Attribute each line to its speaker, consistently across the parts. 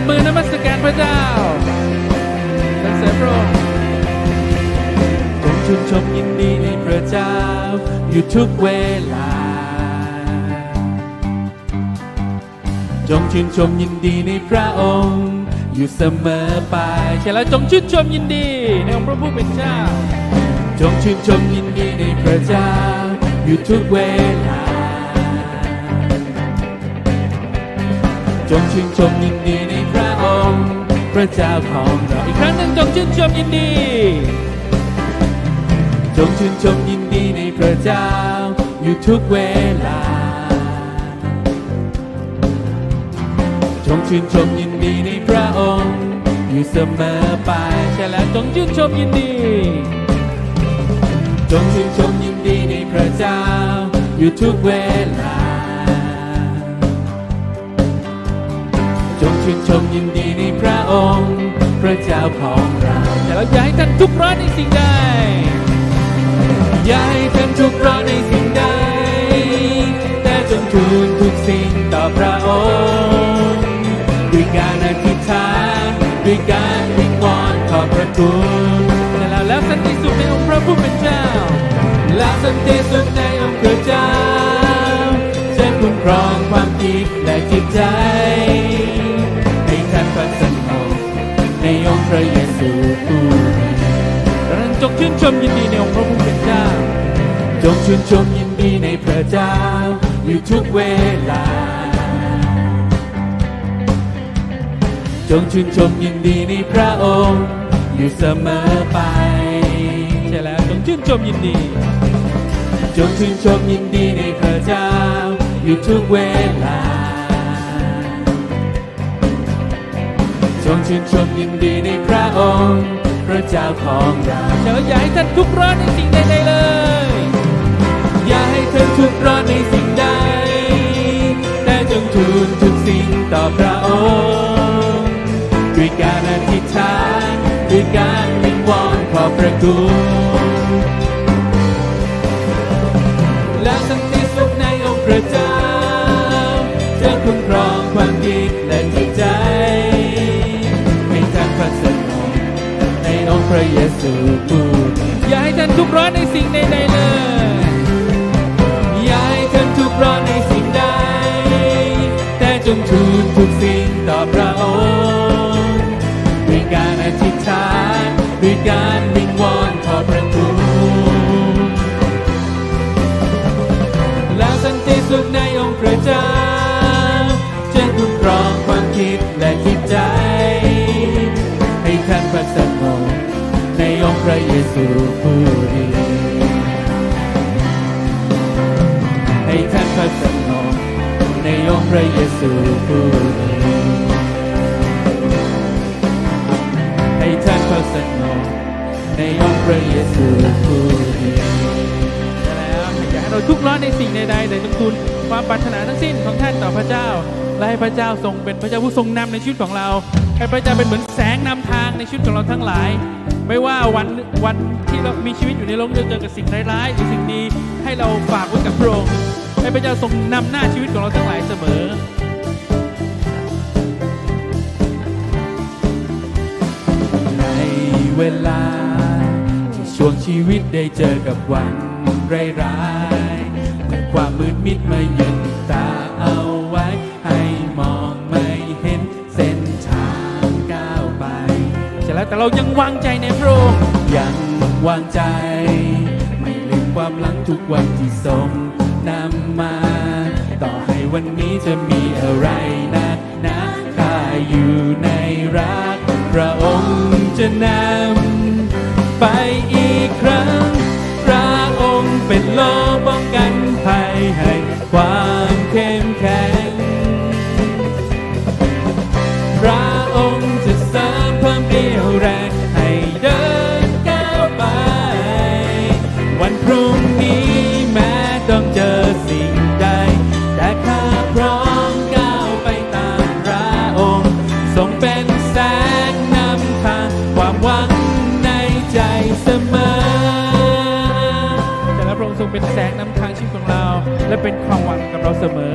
Speaker 1: บมือนมัสการพระเจ้าสรรเสริญพระองค์จงชื่นชมยินดีในพระเจ้า อยู่ทุกเวลา จงชื่นชมยินดีในพระองค์ อยู่เสมอไปใช่แล้วจงชื่นชมยินดีในองค์พระผู้เป็นเจ้า จงชื่นชมยินดีในพระเจ้า อยู่ทุกเวลา จงชื่นชมยินดีในพระองค์ พระเจ้าของเราอีกครั้งหนึ่งจงชื่นชมยินดี จงชื่นชมยินดีในพระเจ้า อยู่ทุกเวลา จงชื่นชมยินดีในพระองค์ อยู่เสมอไปใช่แล้วจงชื่นชมยินดี จงชื่นชมยินดีในพระเจ้า อยู่ทุกเวลา ชื่นชมยินดีในพระองค์ พระเจ้าของเราแต่เราอยากให้ท่านทุกร้อนในสิ่งใดอยากให้ท่านทุกร้อนในสิ่งใดแต่จงทูลทุกสิ่งต่อพระองค์ด้วยการอธิษฐานด้วยการวิงวอนขอบพระคุณแต่แล้วแล้วสันติสุขในองค์พระผู้เป็นเจ้าและสันติสุขในองค์พระเจ้าจะคุ้มครองความคิดและจิตใจ ชื่นชมยินดีในองค์พระผู้เป็นเจ้า จงชื่นชมยินดีในพระเจ้า อยู่ทุกเวลา จงชื่นชมยินดีในพระองค์ อยู่เสมอไปใช่แล้วจงชื่นชมยินดี จงชื่นชมยินดีในพระเจ้า อยู่ทุกเวลาจงชื่นชมยินดีในพระองค์ ระเจ้าของเราเจ้าอย่าให้ท่านทุกข์ร้อนในสิ่งใดๆเลย อย่าให้ท่านทุกข์ร้อนในสิ่งใด แต่จงทูลทุกสิ่งต่อพระองค์ด้วยการอธิษฐานด้วยการวิงวอนขอพระคุณ พระเยซูผู้ดีอย่าให้ท่านทุกข์ร้อนในสิ่งใดๆเลย อย่าให้ท่านทุกข์ร้อนในสิ่งใด แต่จงทูลทุกสิ่งต่อพระองค์ด้วยการอธิษฐานด้วยการ ระเยซูผู้ดีให้ท่านพัสนองในองค์พระเยซูผู้ดีแล้วอย่าให้เราทุกร้อนในสิ่งใดๆแต่จงทูลความปรารถนาทั้งสิ้นของท่านต่อพระเจ้า และให้พระเจ้าทรงเป็นพระเจ้าผู้ทรงนำในชีวิตของเราให้พระเจ้าเป็นเหมือนแสงนำทางในชีวิตของเราทั้งหลาย ไม่ว่าวันวันที่เรามีชีวิตอยู่ในโลกนี้เจอกับสิ่งร้ายๆหรือสิ่งดีให้เราฝากไว้กับพระองค์ ให้พระเจ้าทรงนำหน้าชีวิตของเราทั้งหลายเสมอ ในเวลาที่ช่วงชีวิตได้เจอกับวันร้ายๆเมื่ความมืดมิดมายึดตาเอาไว้ ให้มองไม่เห็นเส้นทางก้าวไปใช่แล้วแต่เรายังวางใจในพระองค์ยังวางใจ ไม่ลืมความหลังทุกวันที่ทรง นำมา ต่อให้วันนี้จะมีอะไรนักหนาข้าอยู่ในรัก พระองค์จะนำไปอีกครั้ง พระองค์เป็นโลป้องกันภัยให้ความ และเป็นความหวังกับเราเสมอ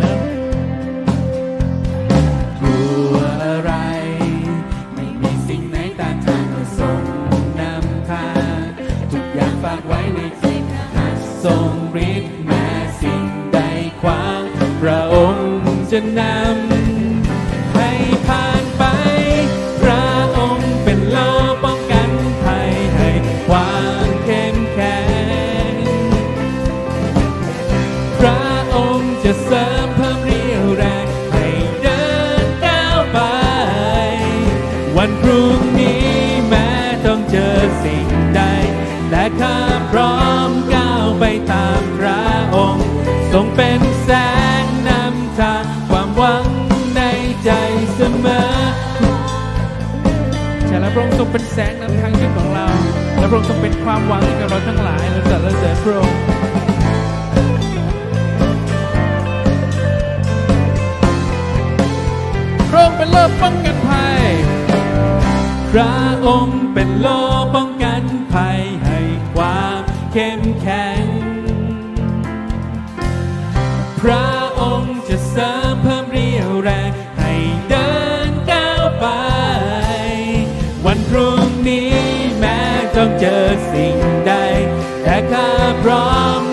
Speaker 1: ช่และพระองค์ทรงเป็นแสงนำทางชีวิตของเรา และพระองค์ทรงเป็นความหวังให้กับเราทั้งหลายเราจะเสริญพระองค์พระองค์เป็นโลป้องกันภัย พระองค์เป็นโลป้อง ข้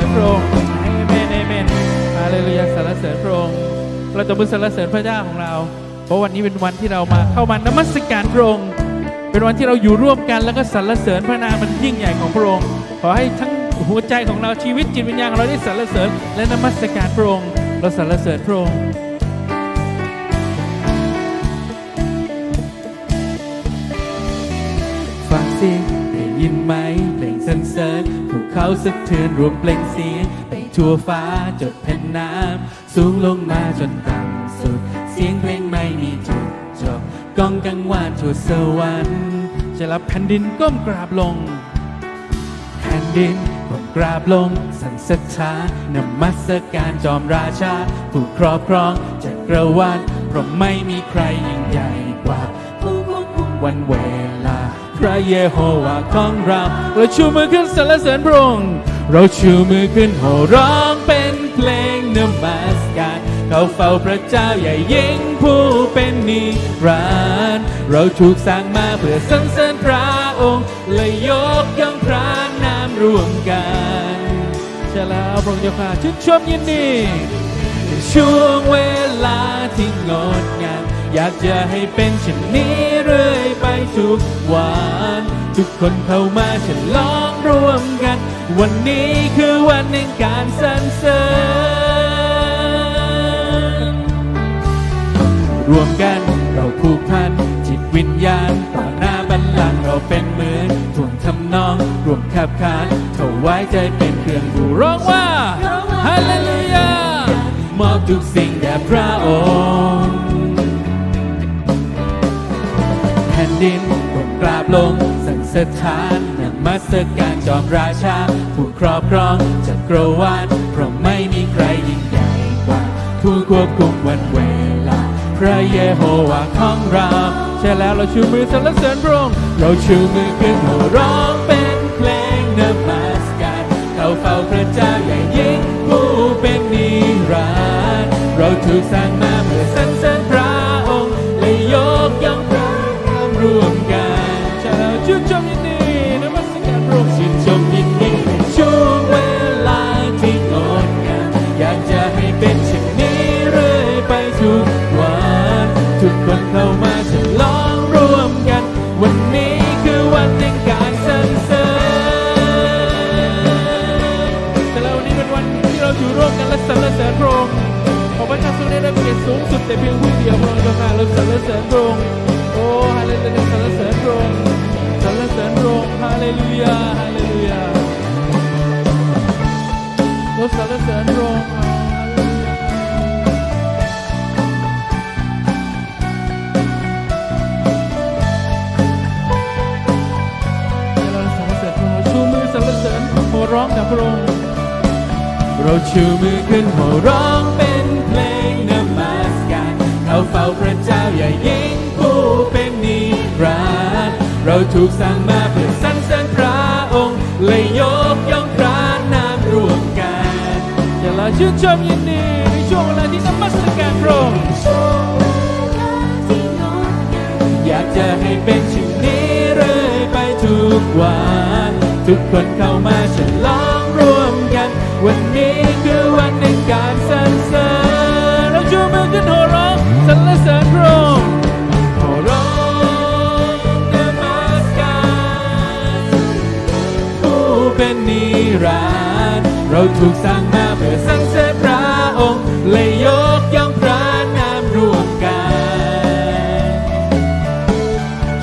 Speaker 1: ริญพระองค์เอเมนเอเมนฮาเลลูยาสรรเสริญพระองค์เราจะมือสรรเสริญพระเจ้าของเรา เพราะวันนี้เป็นวันที่เรามาเข้ามานมัสการพระองค์เป็นวันที่เราอยู่ร่วมกันแล้วก็สรรเสริญพระนามมันยิ่งใหญ่ของพระองค์ขอให้ทั้งหัวใจของเราชีวิตจิตวิญญาณของเราได้สรรเสริญ และนมัสการพระองค์เราสรรเสริญพระองค์ฟังเสียงได้ยินไหมเพลงสรรเสริญ เขาสะเทือนรวมเปล่งเสียงไปทั่วฟ้าจดแผ่นน้ำสูงลงมาจนต่ำสุด เสียงเพลงไม่มีจุดจบก้องกังวานทั่วสวรรค์จะรับแผ่นดินก้มกราบลง แผ่นดินผมกราบลง สันสัทธานมัสการจอมราชา ผู้ครอบครองจักรวาลเพราะไม่มีใครยิ่งใหญ่กว่าผู้ควบคุมวันเวลา พระเยโฮวาของเรา เราชูมือขึ้นสรรเสริญพระองค์เราชูมือขึ้นโห่ร้องเป็นเพลงนมัสการเขาเฝ้าพระเจ้าใหญ่ยิ่งผู้เป็นนิรันดร์เราถูกสร้างมาเพื่อสรรเสริญพระองค์และยกย่องพระนามรวมกันใช่แล้วพระองค์เจ้าค่ะชื่นชมยินดีช่วงเวลาที่งดงาม อยากจะให้เป็นเช่นนี้เรื่อยไปทุกวัน ทุกคนเข้ามาฉลองร่วมกัน วันนี้คือวันแห่งการสรรเสริญรวมกันเราผูกพันจิตวิญญาณต่อหน้าบัลลังก์เราเป็นเหมือนท่วงทำนองรวมขับขานถวายใจเป็นเครื่องบูร้องว่าฮาเลลูยามอบทุกสิ่งแด่พระองค์ ดินก้มกราบลง สันสถานนมัสการจอมราชา ผู้ครอบครองจักรวาลเพราะไม่มีใครยิ่งใหญ่กว่า ผู้ควบคุมวันเวลา พระเยโฮวาของเราใช่แล้วเราชูมือสรรเสริญพระองค์เราชูมือขึ้นโห่ร้องเป็นเพลงนมัสการเข้าเฝ้าพระเจ้าใหญ่ยิ่งผู้เป็นนิรันดร์เราถูกสร้างมา แต่เพียงผู้เดียวพระองค์เจ้าข้าเราสรรเสริญพระองค์โอ้ฮาเลลูยาสรรเสริญพระองค์สรรเสริญพระองค์ฮาเลลูยาฮาเลลูยาเราสรรเสริญพระองค์ฮาเลลูยาเราสรรเสริญพระองค์ชูมือสรรเสริญโห่ร้องกับพระองค์เราชูมือขึ้นโห่ร้อง เราถูกสร้างมาเพื่อสรรเสริญพระองค์เลยยกย่องพระนามรวมกันอย่าละชื่นชมยินดีในช่วงเวลาที่นมัสการพระองค์อยากจะให้เป็นเช่นนี้เรื่อยไปทุกวัน ทุกคนเข้ามาฉลองร่วมกันวันนี้ รันดร์เราถูกสร้างมาเพื่อสรรเสริญพระองค์และยกย่องพระนามรวมกัน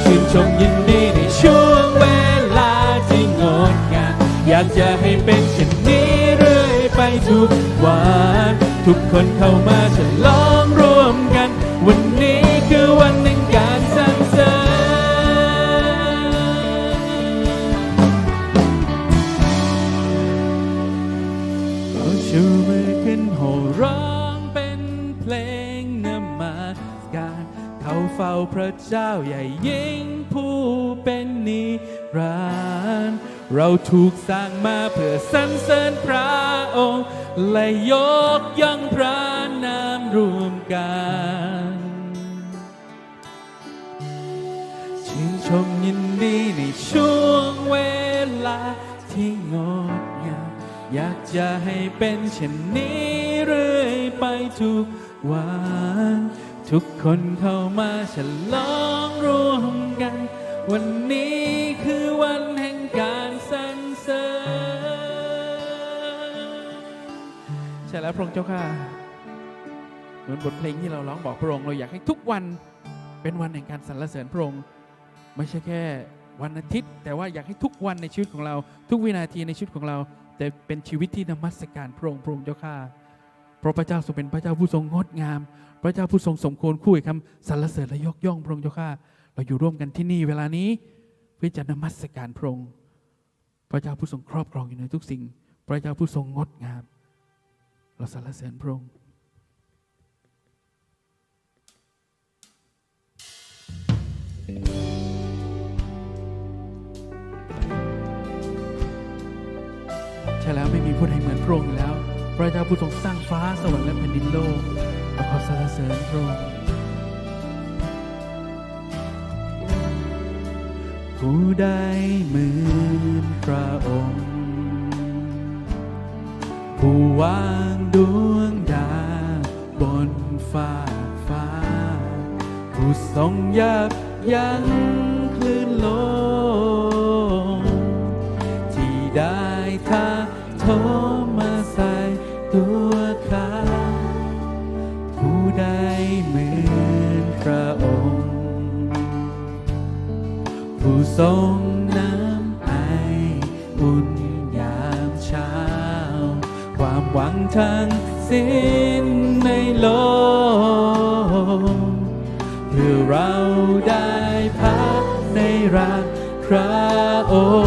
Speaker 1: ชื่นชมยินดีในช่วงเวลาที่งดงามอยากจะให้เป็นเช่นนี้เรื่อยไปทุกวัน ทุกคนเข้ามาฉลอง เฝ้าพระเจ้าใหญ่ยิ่งผู้เป็นนิรันดร์เราถูกสร้างมาเพื่อสรรเสริญพระองค์ และยกย่องพระนามรวมกันชื่นชมยินดีในช่วงเวลาที่งดงามอยากจะให้เป็นเช่นนี้เรื่อยไปทุกวัน ทุกคนเข้ามาฉลองร่วมกัน วันนี้คือวันแห่งการสรรเสริญใช่แล้วพระองค์เจ้าค่ะเหมือนบทเพลงที่เราร้องบอกพระองค์เราอยากให้ทุกวันเป็นวันแห่งการสรรเสริญพระองค์ไม่ใช่แค่วันอาทิตย์ แต่ว่าอยากให้ทุกวันในชีวิตของเรา ทุกวินาทีในชีวิตของเรา แต่เป็นชีวิตที่นมัสการพระองค์พระองค์เจ้าข้า ราะพระเจ้าทรงเป็นพระเจ้าผู้ทรงงดงาม พระเจ้าผู้ทรงสมควรคู่กับคำสรรเสริญและยกย่องพระองค์เจ้าข้าเราอยู่ร่วมกันที่นี่เวลานี้เพื่อจะนมัสการพระองค์พระเจ้าผู้ทรงครอบครองอยู่ในทุกสิ่ง พระเจ้าผู้ทรงงดงาม เราสรรเสริญพระองค์ใช่แล้วไม่มีผู้ใดเหมือนพระองค์แล้ว พระเจ้าผู้ทรงสร้างฟ้าสวรรค์และแผ่นดินโลกเราขอสรรเสริญพระองค์ผู้ใดเหมือนพระองค์ ผู้วางดวงดาวบนฟ้ากฟ้า ผู้ทรงยับยั้งคลื่นลม ทรงน้ำไออุ่นยามเช้า ความหวังทั้งสิ้นในโลกเพื่อเราได้พักในรักพระองค์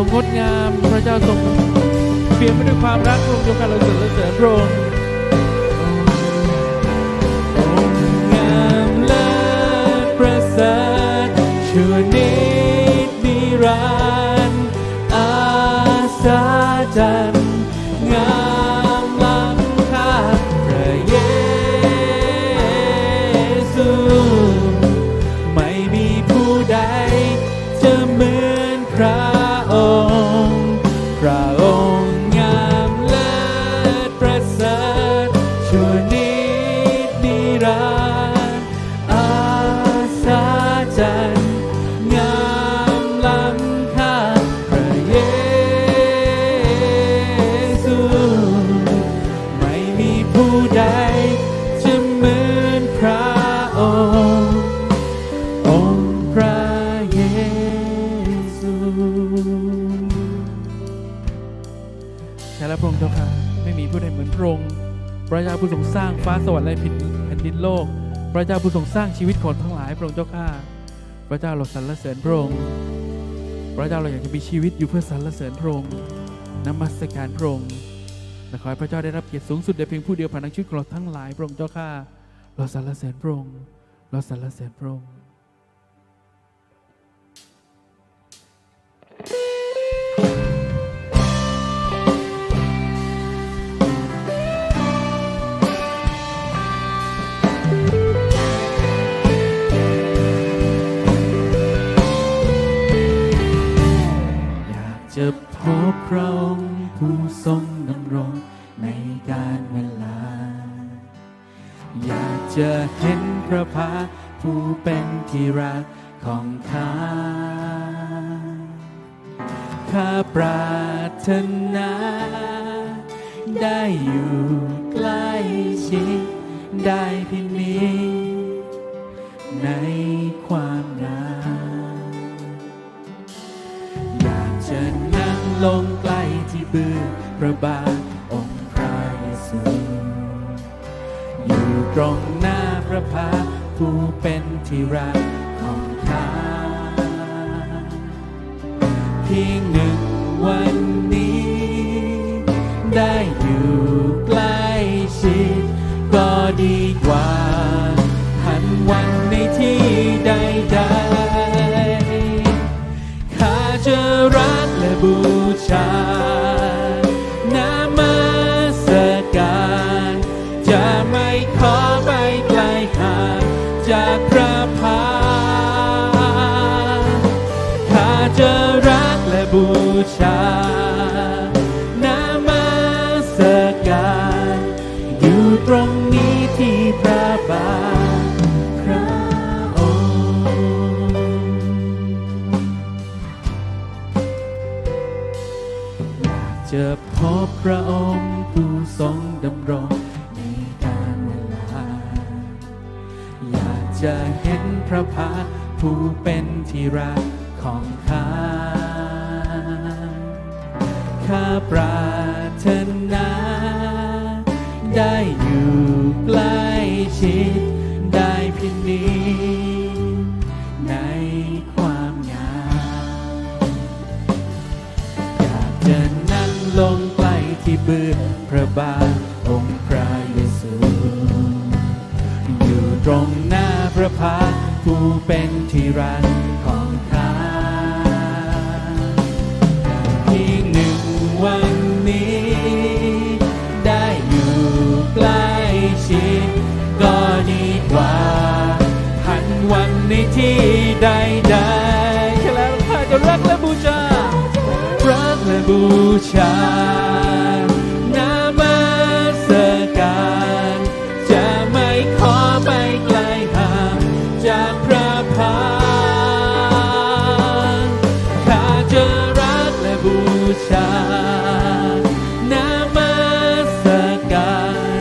Speaker 1: รงงดงาม พระเจ้าทรงเปี่ยนไปด้วยความรักพระองค์เจ้ารเราสรรเสริญพระองค์องค์งามเลิศประเสริฐชั่วนิดนิรันดร์อาสาจัน ฟ้าสวรรค์และแผ่นดินโลก พระเจ้าผู้ทรงสร้างชีวิตคนทั้งหลายพระองค์เจ้าข้าพระเจ้าเราสรรเสริญพระองค์พระเจ้าเราอยากจะมีชีวิตอยู่เพื่อสรรเสริญพระองค์นมัสการพระองค์และขอให้พระเจ้าได้รับเกียรติสูงสุดในเพียงผู้เดียวผ่านทางชีวิตของเราทั้งหลายพระองค์เจ้าข้าเราสรรเสริญพระองค์เราสรรเสริญพระองค์ ลงใกล้ที่เบื้องพระบาทองค์พระเยซูอยู่ตรงหน้าพระพักผู้เป็นที่รักของข้าเพียงหนึ่งวันนี้ ได้อยู่ใกล้ชิดก็ดี บูชา นามาสการ อยู่ตรงนี้ที่พระบาทพระองค์อยากจะพบพระองค์ผู้ทรงดำรงในการเวลา อยากจะเห็นพระพักผู้เป็นที่รัก ข้าปรารถนา ได้อยู่ใกล้ชิด ได้เพียงนี้ในความงามอยากจะนั่งลงใกล้ที่เบื้องพระบาทองค์พระเยซูอยู่ตรงหน้าพระพักตร์ผู้เป็นที่รัก ที่ใดใดๆแค่แล้วข้าจะรักและบูชา รักและบูชา นามาสการ จะไม่ขอไปไกลห่างจากพระพานข้าจะรักและบูชา นามาสการ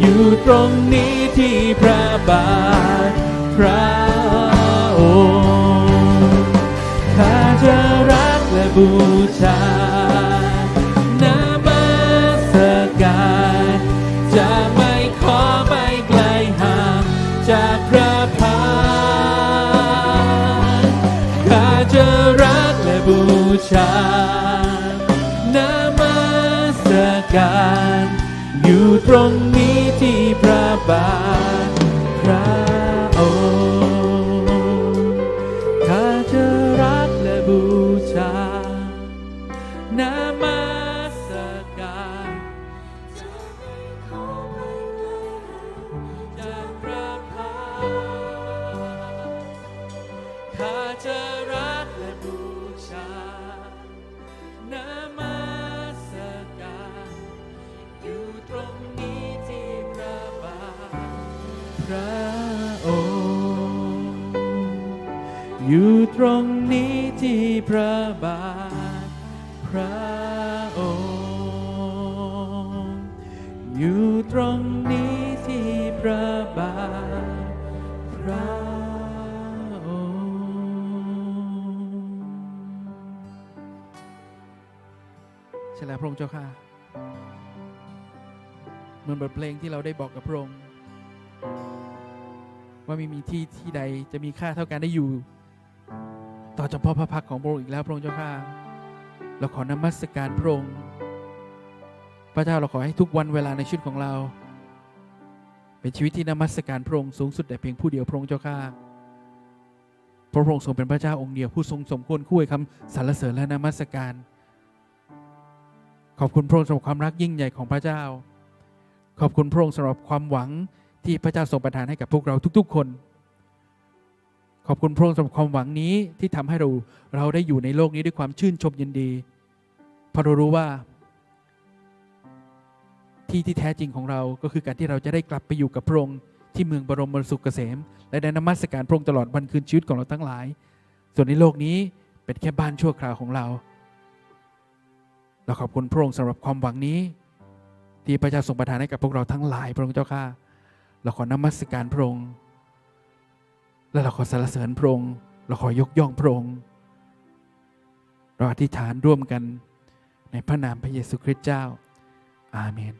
Speaker 1: อยู่ตรงนี้ที่พระบาทพระ บูชานามาสการจะไม่ขอไปไกลห่างจากพระพานข้าจะรักและบูชานามาสการอยู่ตรงนี้ที่พระบาท ช่แล้วพระองค์เจ้าค่ะเหมือนบทเพลงที่เราได้บอกกับพระองค์ว่าไม่มีที่ที่ใดจะมีค่าเท่าการได้อยู่ ต่อเฉพาะพระพักตร์ของพระองค์อีกแล้วพระองค์เจ้าข้าเราขอนมัสการพระองค์พระเจ้าเราขอให้ทุกวันเวลาในชีวิตของเรา เป็นชีวิตที่นมัสการพระองค์สูงสุดแต่เพียงผู้เดียวพระองค์เจ้าข้าพระพระองค์ทรงเป็นพระเจ้าองค์เดียวผู้ทรงสมควรคู่ให้คำสรรเสริญและนมัสการ ขอบคุณพระองค์สำหรับความรักยิ่งใหญ่ของพระเจ้า ขอบคุณพระองค์สำหรับความหวังที่พระเจ้าทรงประทานให้กับพวกเราทุกๆคน ขอบคุณพระองค์สำหรับความหวังนี้ที่ทำให้เราเราได้อยู่ในโลกนี้ด้วยความชื่นชมยินดีเพราะเรารู้ว่า ที่ที่แท้จริงของเราก็คือการที่เราจะได้กลับไปอยู่กับพระองค์ที่เมืองบรมสุขเกษม และได้นมัสการพระองค์ตลอดวันคืนชีวิตของเราทั้งหลาย ส่วนในโลกนี้เป็นแค่บ้านชั่วคราวของเรา เราขอบคุณพระองค์สำหรับความหวังนี้ ที่พระเจ้าทรงประทานให้กับพวกเราทั้งหลาย พระองค์เจ้าข้าเราขอนมัสการพระองค์ และเราขอสรรเสริญพระองค์ เราขอยกย่องพระองค์ เราอธิษฐานร่วมกันในพระนามพระเยซูคริสต์เจ้า อาเมน